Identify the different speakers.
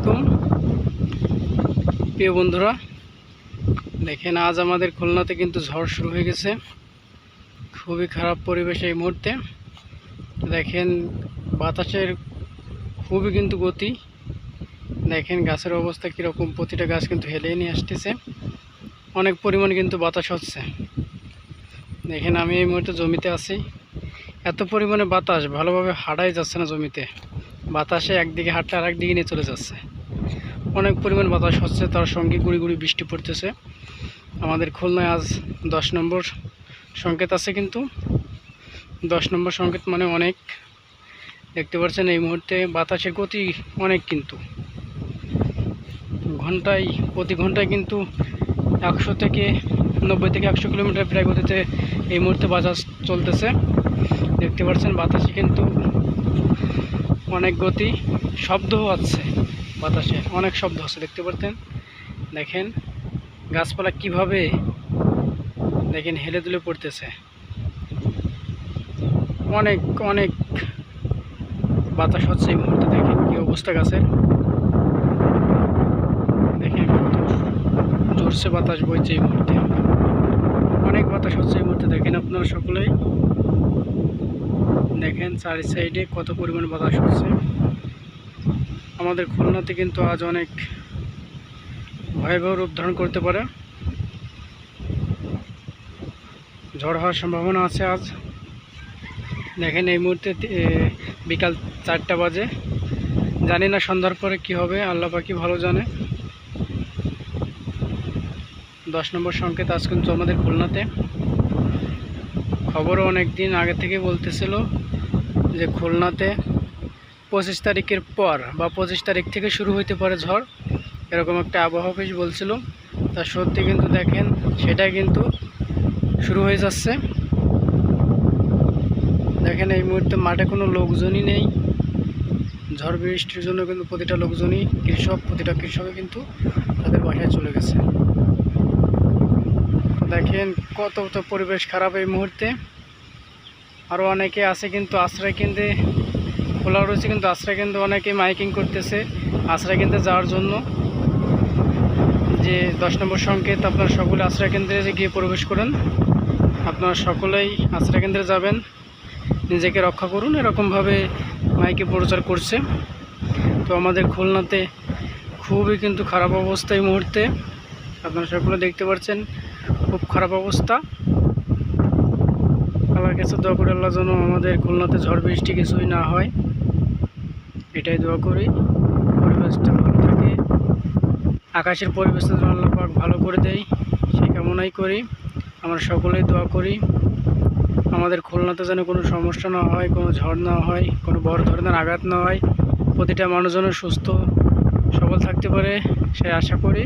Speaker 1: আলাইকুম প্রিয় বন্ধুরা, দেখেন আজ আমাদের খুলনাতে কিন্তু ঝড় শুরু হয়ে গেছে। খুবই খারাপ পরিবেশ এই মুহূর্তে। দেখেন বাতাসের খুবই কিন্তু গতি। দেখেন গাছের অবস্থা কীরকম, প্রতিটা গাছ কিন্তু হেলে নিয়ে আসতেছে। অনেক পরিমাণ কিন্তু বাতাস হচ্ছে। দেখেন আমি এই মুহূর্তে জমিতে আছি। এত পরিমাণে বাতাস, ভালোভাবে হাঁটাই যাচ্ছে না জমিতে। বাতাসে একদিকে হাঁটলে আর একদিকে নিয়ে চলে যাচ্ছে। অনেক পরিমাণ বাতাস হচ্ছে, তার সঙ্গে গুড়ি গুড়ি বৃষ্টি পড়তেছে। আমাদের খুলনায় আজ দশ নম্বর সংকেত আছে কিন্তু। দশ নম্বর সংকেত মানে অনেক। দেখতে পাচ্ছেন এই মুহূর্তে বাতাসের গতি অনেক কিন্তু। ঘন্টায়, প্রতি ঘন্টায় কিন্তু একশো থেকে নব্বই থেকে একশো কিলোমিটার প্রায় গতিতে এই মুহূর্তে বাতাস চলতেছে। দেখতে পাচ্ছেন বাতাসে কিন্তু অনেক গতি শব্দও আছে বাতাসে, অনেক শব্দ আছে, দেখতে পারতেন? দেখেন, গাছপালা কীভাবে, দেখেন, হেলে দুলে পড়তেছে। অনেক অনেক বাতাস হচ্ছে এই মুহূর্তে, দেখেন কি অবস্থা গাছের। দেখেন জোরসে বাতাস বইছে এই মুহূর্তে। অনেক বাতাস হচ্ছে এই মুহূর্তে, দেখেন আপনারা সকলেই। দেখেন চারি সাইডে কত পরিমাণ বাতাস হচ্ছে। আমাদের খুলনাতে কিন্তু আজ অনেক ভয়াবহ রূপ ধারণ করতে পারে। ঝড় হওয়ার সম্ভাবনা আছে আজ। দেখেন এই মুহূর্তে বিকাল চারটা বাজে। জানি না সন্ধ্যার পরে কি হবে, আল্লাহ পাকি ভালো জানে। দশ নম্বর সংকেত আজ কিন্তু আমাদের খুলনাতে। খবরও অনেক দিন আগে থেকে বলতেছিল যে খুলনাতে পঁচিশ তারিখের পর বা পঁচিশ তারিখ থেকে শুরু হইতে পারে ঝড়, এরকম একটা আবহাওয়া অফিস বলছিল। তা সত্যি কিন্তু দেখেন সেটাই কিন্তু শুরু হয়ে যাচ্ছে। দেখেন এই মুহূর্তে মাঠে কোনো লোকজনই নেই। ঝড় বৃষ্টির জন্য কিন্তু প্রতিটা লোকজনই, কৃষক, প্রতিটা কৃষকই কিন্তু তাদের বাসায় চলে গেছে। দেখেন কত পরিবেশ খারাপ এই মুহূর্তে। আরও অনেকে আছে কিন্তু আশ্রয় কেন্দ্রে খোলা রয়েছে কিন্তু আশ্রয় কেন্দ্রে অনেকে মাইকিং করতেছে আশ্রয় কেন্দ্রে যাওয়ার জন্য। যে দশ নম্বর সংকেত, আপনারা সকলে আশ্রয় কেন্দ্রে গিয়ে প্রবেশ করুন। আপনারা সকলেই আশ্রয় কেন্দ্রে যাবেন। নিজেকে রক্ষা করুন, এরকমভাবে মাইকে প্রচার করছে। তো আমাদের খুলনাতে খুবই কিন্তু খারাপ অবস্থা এই মুহূর্তে। আপনারা সকলে দেখতে পাচ্ছেন খুব খারাপ অবস্থা। আল্লাহর কাছে দোয়া করি, আল্লাহ যেন আমাদের খুলনাতে ঝড় বৃষ্টি কিছুই না হয়। এটাই দোয়া করি। পরিবেশটা ভালো থাকে। আকাশের পরিবেশটা যেন আল্লাহ পাক ভালো করে দেয়, সেই কামনাই করি। আমরা সকলেই দোয়া করি, আমাদের খুলনাতে যেন কোনো সমস্যা না হয়, কোনো ঝড় না হয়, কোনো বড় ধরনের আঘাত না হয়। প্রতিটা মানুষ যেন সুস্থ, সবল থাকতে পারে সে আশা করি।